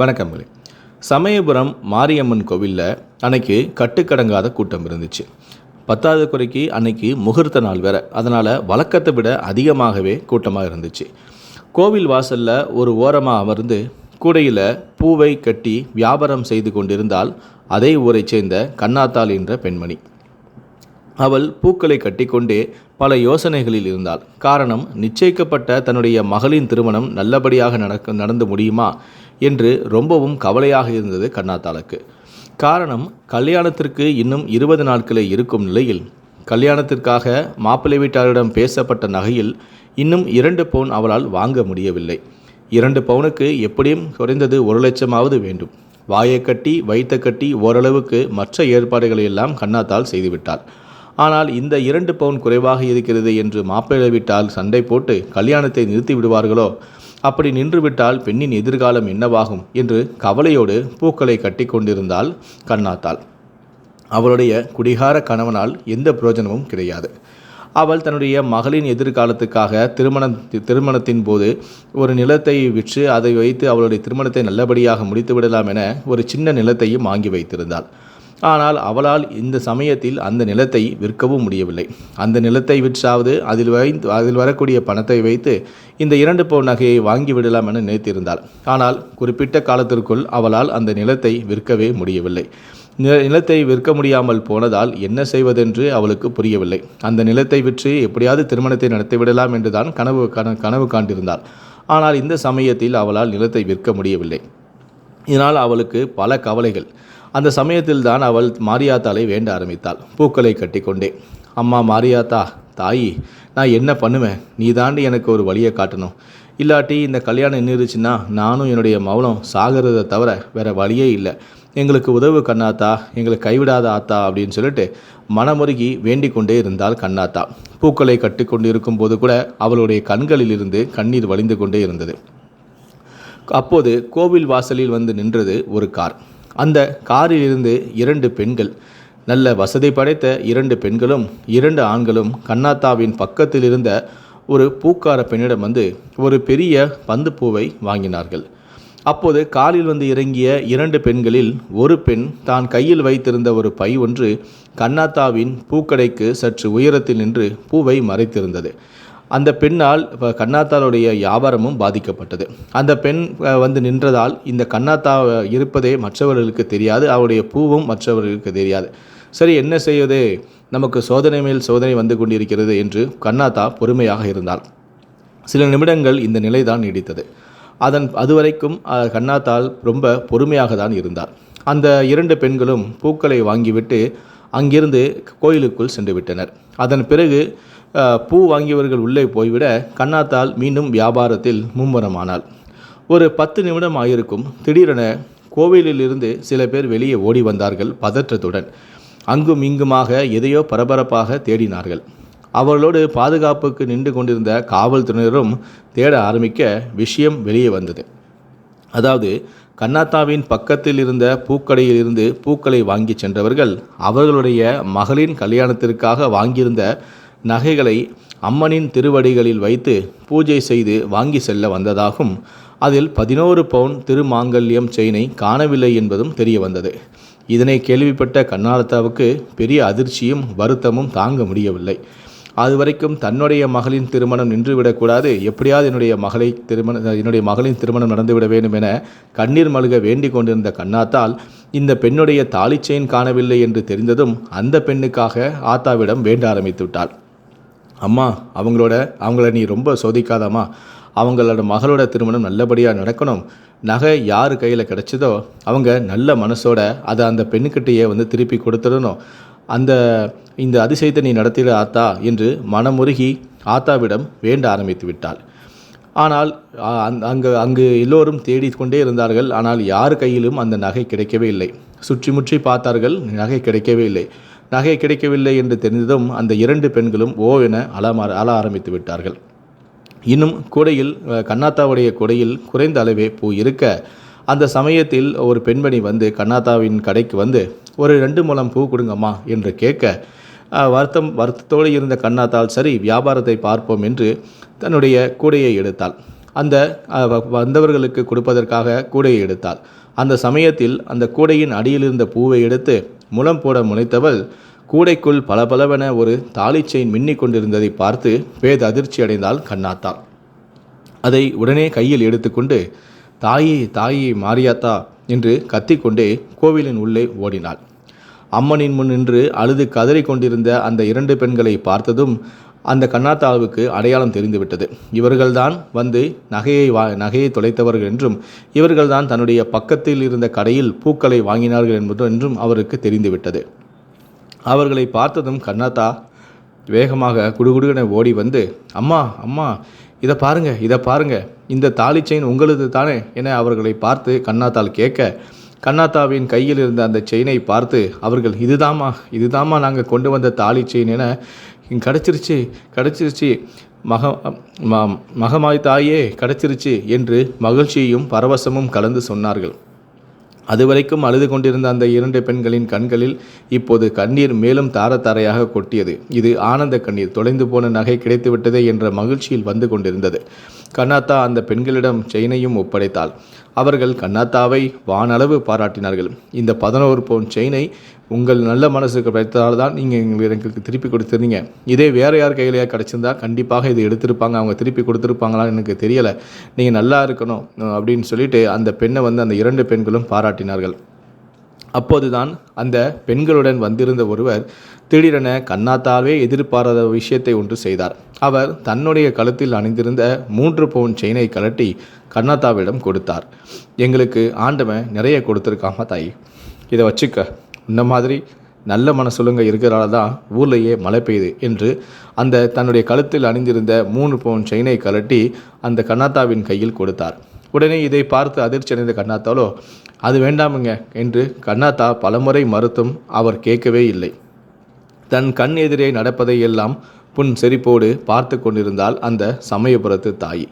வணக்கங்களே சமயபுரம் மாரியம்மன் கோவிலில் அன்னைக்கு கட்டுக்கடங்காத கூட்டம் இருந்துச்சு. பத்தாவது குறைக்கு அன்னைக்கு முகூர்த்த நாள் வேற. அதனால் வழக்கத்தை விட அதிகமாகவே கூட்டமாக இருந்துச்சு. கோவில் வாசலில் ஒரு ஓரமாக அமர்ந்து கூடையில் பூவை கட்டி வியாபாரம் செய்து கொண்டிருந்தால் அதே ஊரைச் சேர்ந்த கண்ணாத்தாள் என்ற பெண்மணி. அவள் பூக்களை கட்டிக்கொண்டே பல யோசனைகளில் இருந்தாள். காரணம் நிச்சயிக்கப்பட்ட தன்னுடைய மகளின் திருமணம் நல்லபடியாக நடக்க நடந்து முடியுமா? என்று ரொம்பவும் கவலையாக இருந்தது கண்ணாத்தாளுக்கு. காரணம் கல்யாணத்திற்கு இன்னும் இருபது நாட்களே இருக்கும் நிலையில் கல்யாணத்திற்காக மாப்பிள்ளை வீட்டாரிடம் பேசப்பட்ட நகையில் இன்னும் இரண்டு பவுன் அவளால் வாங்க முடியவில்லை. இரண்டு பவுனுக்கு எப்படியும் குறைந்தது ஒரு லட்சமாவது வேண்டும். வாயை கட்டி வைத்த கட்டி ஓரளவுக்கு மற்ற ஏற்பாடுகளை எல்லாம் கண்ணாத்தால் செய்துவிட்டார் ஆனால் இந்த இரண்டு பவுன் குறைவாக இருக்கிறது என்று மாப்பிள்ளை வீட்டால் சண்டை போட்டு கல்யாணத்தை நிறுத்தி விடுவார்களோ? அப்படி நின்றுவிட்டால் பெண்ணின் எதிர்காலம் என்னவாகும் என்று கவலையோடு பூக்களை கட்டி கொண்டிருந்தாள் கண்ணாத்தாள். அவளுடைய குடிகார கணவனால் எந்த பிரயோஜனமும் கிடையாது. அவள் தன்னுடைய மகளின் எதிர்காலத்துக்காக திருமணம் திருமணத்தின் போது ஒரு நிலத்தை விற்று அதை வைத்து அவளுடைய திருமணத்தை நல்லபடியாக முடித்து விடலாம் என ஒரு சின்ன நிலத்தையும் வாங்கி வைத்திருந்தாள். ஆனால் அவளால் இந்த சமயத்தில் அந்த நிலத்தை விற்கவும் முடியவில்லை. அந்த நிலத்தை விற்றாவது அதில் வைத்து அதில் வரக்கூடிய பணத்தை வைத்து இந்த இரண்டு பவுன் நகையை வாங்கி விடலாம் என நினைத்திருந்தாள். ஆனால் குறிப்பிட்ட காலத்திற்குள் அவளால் அந்த நிலத்தை விற்கவே முடியவில்லை. நிலத்தை விற்க முடியாமல் போனதால் என்ன செய்வதென்று அவளுக்கு புரியவில்லை. அந்த நிலத்தை விற்று எப்படியாவது திருமணத்தை நடத்திவிடலாம் என்றுதான் கனவு கன கனவு காண்டிருந்தாள் ஆனால் இந்த சமயத்தில் அவளால் நிலத்தை விற்க முடியவில்லை. இதனால் அவளுக்கு பல கவலைகள். அந்த சமயத்தில் தான் அவள் மாரியாத்தாளை வேண்ட ஆரம்பித்தாள். பூக்களை கட்டிக்கொண்டே அம்மா மாரியாத்தா தாயி நான் என்ன பண்ணுவேன்? நீ தாண்டி எனக்கு ஒரு வழியை காட்டணும். இல்லாட்டி இந்த கல்யாணம் நின்றுச்சுன்னா நானும் என்னுடைய மௌனம் சாகிறத தவிர வேற வழியே இல்லை. எங்களுக்கு உதவு கண்ணாத்தா எங்களை கைவிடாத ஆத்தா அப்படின்னு சொல்லிட்டு மனமுருகி வேண்டிக் கொண்டே இருந்தாள் கண்ணாத்தா. பூக்களை கட்டிக்கொண்டு இருக்கும்போது கூட அவளுடைய கண்களிலிருந்து கண்ணீர் வழிந்து கொண்டே இருந்தது. அப்போது கோவில் வாசலில் வந்து நின்றது ஒரு கார். அந்த காரில் இருந்து இரண்டு பெண்கள். நல்ல வசதி படைத்த இரண்டு பெண்களும் இரண்டு ஆண்களும் கண்ணாத்தாவின் பக்கத்தில் இருந்த ஒரு பூக்கார பெண்ணிடம் வந்து ஒரு பெரிய பந்து பூவை வாங்கினார்கள். அப்போது காலில் வந்து இறங்கிய இரண்டு பெண்களில் ஒரு பெண் தான் கையில் வைத்திருந்த ஒரு பை ஒன்று கண்ணாத்தாவின் பூக்கடைக்கு சற்று உயரத்தில் நின்று பூவை மறைத்திருந்தது. அந்த பெண்ணால் கண்ணாத்தாளுடைய வியாபாரமும் பாதிக்கப்பட்டது. அந்த பெண் வந்து நின்றதால் இந்த கண்ணாத்தா இருப்பதே மற்றவர்களுக்கு தெரியாது அவருடைய பூவும் மற்றவர்களுக்கு தெரியாது. சரி என்ன செய்வது? நமக்கு சோதனை மேல் சோதனை வந்து கொண்டிருக்கிறது என்று கண்ணாத்தா பொறுமையாக இருந்தாள். சில நிமிடங்கள் இந்த நிலைதான் நீடித்தது. அதன் அதுவரைக்கும் கண்ணாத்தால் கண்ணாத்தாள் ரொம்ப பொறுமையாக தான் இருந்தார் அந்த இரண்டு பெண்களும் பூக்களை வாங்கிவிட்டு அங்கிருந்து கோயிலுக்குள் சென்று விட்டனர். அதன் பிறகு பூ வாங்கியவர்கள் உள்ளே போய்விட கண்ணாத்தால் மீண்டும் வியாபாரத்தில் மும்முரமானாள். ஒரு பத்து நிமிடம் ஆயிருக்கும். திடீரென கோவிலிலிருந்து சில பேர் வெளியே ஓடி வந்தார்கள் பதற்றத்துடன். அங்கும் இங்குமாக எதையோ பரபரப்பாக தேடினார்கள். அவர்களோடு பாதுகாப்புக்கு நின்று கொண்டிருந்த காவல்துறையினரும் தேட ஆரம்பிக்க விஷயம் வெளியே வந்தது. அதாவது கண்ணாத்தாவின் பக்கத்தில் இருந்த பூக்கடையில் இருந்து பூக்களை வாங்கி சென்றவர்கள் அவர்களுடைய மகளின் கல்யாணத்திற்காக வாங்கியிருந்த நகைகளை அம்மனின் திருவடிகளில் வைத்து பூஜை செய்து வாங்கி செல்ல வந்ததாகும். அதில் பதினோரு பவுன் திருமாங்கல்யம் செயினை காணவில்லை என்பதும் தெரிய வந்தது இதனை கேள்விப்பட்ட கண்ணாத்தாவுக்கு பெரிய அதிர்ச்சியும் வருத்தமும் தாங்க முடியவில்லை. அதுவரைக்கும் தன்னுடைய மகளின் திருமணம் நின்றுவிடக்கூடாது எப்படியாவது என்னுடைய மகளை திருமணம் என்னுடைய மகளின் திருமணம் நடந்துவிட வேண்டும் என கண்ணீர் மல்க வேண்டிக் கொண்டிருந்த கண்ணாத்தால் இந்த பெண்ணுடைய தாலிச் செயின் காணவில்லை என்று தெரிந்ததும் அந்த பெண்ணுக்காக ஆத்தாவிடம் வேண்ட ஆரம்பித்து விட்டாள் அம்மா அவங்களோட அவங்கள நீ ரொம்ப சோதிக்காதம்மா. அவங்களோட மகளோட திருமணம் நல்லபடியாக நடக்கணும். நகை யார் கையில் கிடச்சதோ அவங்க நல்ல மனசோட அதை அந்த பெண்ணுக்கிட்டேயே வந்து திருப்பி கொடுத்துடணும். அந்த இந்த அதிசயத்தை நீ நடத்திட ஆத்தா என்று மனமுருகி ஆத்தாவிடம் வேண்ட ஆரம்பித்து விட்டாள். ஆனால் அங்கு அங்கு எல்லோரும் தேடிக்கொண்டே இருந்தார்கள். ஆனால் யார் கையிலும் அந்த நகை கிடைக்கவே இல்லை. சுற்றி முற்றி பார்த்தார்கள் நகை கிடைக்கவே இல்லை. நகை கிடைக்கவில்லை என்று தெரிந்ததும் அந்த இரண்டு பெண்களும் ஓவென அலமார அலமா அழ ஆரம்பித்து விட்டார்கள். இன்னும் கூடையில் கண்ணாத்தாவுடைய கூடையில் குறைந்த அளவே பூ இருக்க அந்த சமயத்தில் ஒரு பெண்மணி வந்து கண்ணாத்தாவின் கடைக்கு வந்து ஒரு ரெண்டு மூலம் பூ கொடுங்கம்மா என்று கேட்க வருத்தம் வருத்தத்தோடு இருந்த கண்ணாத்தால் சரி வியாபாரத்தை பார்ப்போம் என்று தன்னுடைய கூடையை எடுத்தாள். அந்த வந்தவர்களுக்கு கொடுப்பதற்காக கூடையை எடுத்தாள். அந்த சமயத்தில் அந்த கூடையின் அடியில் இருந்த பூவை எடுத்து முலம் போட முனைத்தவள் கூடைக்குள் பளபளவென ஒரு தாலி மின்னிக் கொண்டிருந்ததை பார்த்து பேத அதிர்ச்சி அடைந்தாள் கண்ணாத்தாள் அதை உடனே கையில் எடுத்துக்கொண்டு தாயே தாயே மாரியாத்தா என்று கத்திக்கொண்டே கோவிலின் உள்ளே ஓடினாள். அம்மனின் முன் நின்று அழுது கதறிக் கொண்டிருந்த அந்த இரண்டு பெண்களை பார்த்ததும் அந்த கண்ணாத்தாவுக்கு அடையாளம் தெரிந்துவிட்டது. இவர்கள்தான் வந்து நகையை வா நகையை தொலைத்தவர்கள் என்றும் இவர்கள்தான் தன்னுடைய பக்கத்தில் இருந்த கடையில் பூக்களை வாங்கினார்கள் என்பது என்றும் அவருக்கு தெரிந்துவிட்டது. அவர்களை பார்த்ததும் கண்ணாத்தா வேகமாக குடுகுடுவென ஓடி வந்து அம்மா அம்மா இதை பாருங்க இதை பாருங்க. இந்த தாலி செயின் உங்களது தானே? என அவர்களை பார்த்து கண்ணாத்தால் கேட்க கண்ணாத்தாவின் கையில் இருந்த அந்த செயினை பார்த்து அவர்கள் இதுதாம்மா இதுதாம்மா நாங்கள் கொண்டு வந்த தாலி செயின் என இங்கே கிடச்சிருச்சு கிடச்சிருச்சு. மக மகமாய் தாயே கிடச்சிருச்சு என்று மகிழ்ச்சியும் பரவசமும் கலந்து சொன்னார்கள். அதுவரைக்கும் அழுது கொண்டிருந்த அந்த இரண்டு பெண்களின் கண்களில் இப்போது கண்ணீர் மேலும் தாரத்தாரையாக கொட்டியது. இது ஆனந்த கண்ணீர் தொலைந்து போன நகை கிடைத்துவிட்டதே என்ற மகிழ்ச்சியில் வந்து கொண்டிருந்தது. கண்ணாத்தா அந்த பெண்களிடம் செயினையும் ஒப்படைத்தாள். அவர்கள் கண்ணாத்தாவை வானளவு பாராட்டினார்கள். இந்த பதினோரு பவுன் செயினை உங்கள் நல்ல மனசுக்கு கிடைத்ததால் தான் நீங்கள் எனக்கு திருப்பி கொடுத்துருந்தீங்க. இதே வேறு யார் கையிலையா கிடச்சிருந்தா கண்டிப்பாக இதை எடுத்திருப்பாங்க. அவங்க திருப்பி கொடுத்துருப்பாங்களான்னு எனக்கு தெரியலை. நீங்கள் நல்லா இருக்கணும் அப்படின்னு சொல்லிட்டு அந்த பெண்ணை வந்து அந்த இரண்டு பெண்களும் பாராட்டினார்கள். அப்போதுதான் அந்த பெண்களுடன் வந்திருந்த ஒருவர் திடீரென கண்ணாத்தாவே எதிர்பாராத விஷயத்தை ஒன்று செய்தார். அவர் தன்னுடைய கழுத்தில் அணிந்திருந்த மூன்று பவுன் செயினை கழட்டி கண்ணாத்தாவிடம் கொடுத்தார். எங்களுக்கு ஆண்டவன் நிறைய கொடுத்துருக்காம தாய்? இதை வச்சுக்க. இந்த மாதிரி நல்ல மனசுலுங்க இருக்கிறனால தான் ஊர்லேயே மழை பெய்யுது என்று அந்த தன்னுடைய கழுத்தில் அணிந்திருந்த மூணு பவுன் செயினை கழட்டி அந்த கண்ணாத்தாவின் கையில் கொடுத்தார். உடனே இதை பார்த்து அதிர்ச்சி அடைந்த கண்ணாத்தாலோ அது வேண்டாமுங்க என்று கண்ணாத்தா பலமுறை மறுத்தும் அவர் கேட்கவே இல்லை. தன் கண் எதிரே நடப்பதை எல்லாம் புன் செறிப்போடு பார்த்து கொண்டிருந்தால் அந்த சமயபுரத்து தாய்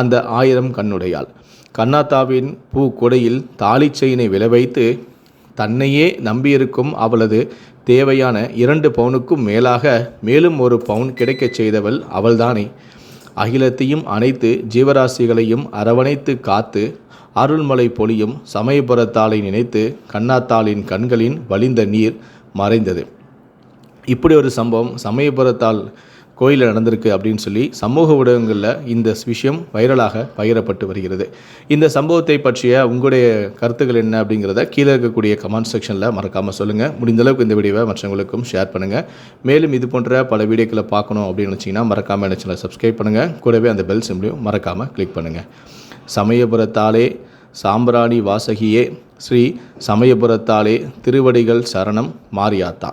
அந்த ஆயிரம் கண்ணுடையாள். கண்ணாத்தாவின் பூ கொடையில் தாலி செயினை விளை வைத்து தன்னையே நம்பியிருக்கும் அவளது தேவையான இரண்டு பவுனுக்கும் மேலாக மேலும் ஒரு பவுன் கிடைக்கச் செய்தவள் அவள்தானே. அகிலத்தையும் அனைத்து ஜீவராசிகளையும் அரவணைத்து காத்து அருள்மலை பொழியும் சமயபுரத்தாளை நினைத்து கண்ணாத்தாளின் கண்களின் வழிந்த நீர் மறைந்தது. இப்படி ஒரு சம்பவம் சமயபுரத்தால் கோயிலில் நடந்திருக்கு அப்படின்னு சொல்லி சமூக ஊடகங்களில் இந்த விஷயம் வைரலாக பகிரப்பட்டு வருகிறது. இந்த சம்பவத்தை பற்றிய உங்களுடைய கருத்துக்கள் என்ன அப்படிங்கிறத கீழே இருக்கக்கூடிய கமெண்ட் செக்ஷனில் மறக்காமல் சொல்லுங்கள் முடிந்தளவுக்கு இந்த வீடியோவை மற்றவங்களுக்கும் ஷேர் பண்ணுங்கள் மேலும் இது போன்ற பல வீடியோக்களை பார்க்கணும் அப்படின்னு நினச்சிங்கன்னா மறக்காமல் என்ன சேனலை சப்ஸ்கிரைப் பண்ணுங்கள் கூடவே அந்த பெல் சிம்லையும் மறக்காமல் கிளிக் பண்ணுங்கள் சமயபுரத்தாலே சாம்பிராணி வாசகியே ஸ்ரீ சமயபுரத்தாலே திருவடிகள் சரணம் மாரியாத்தா.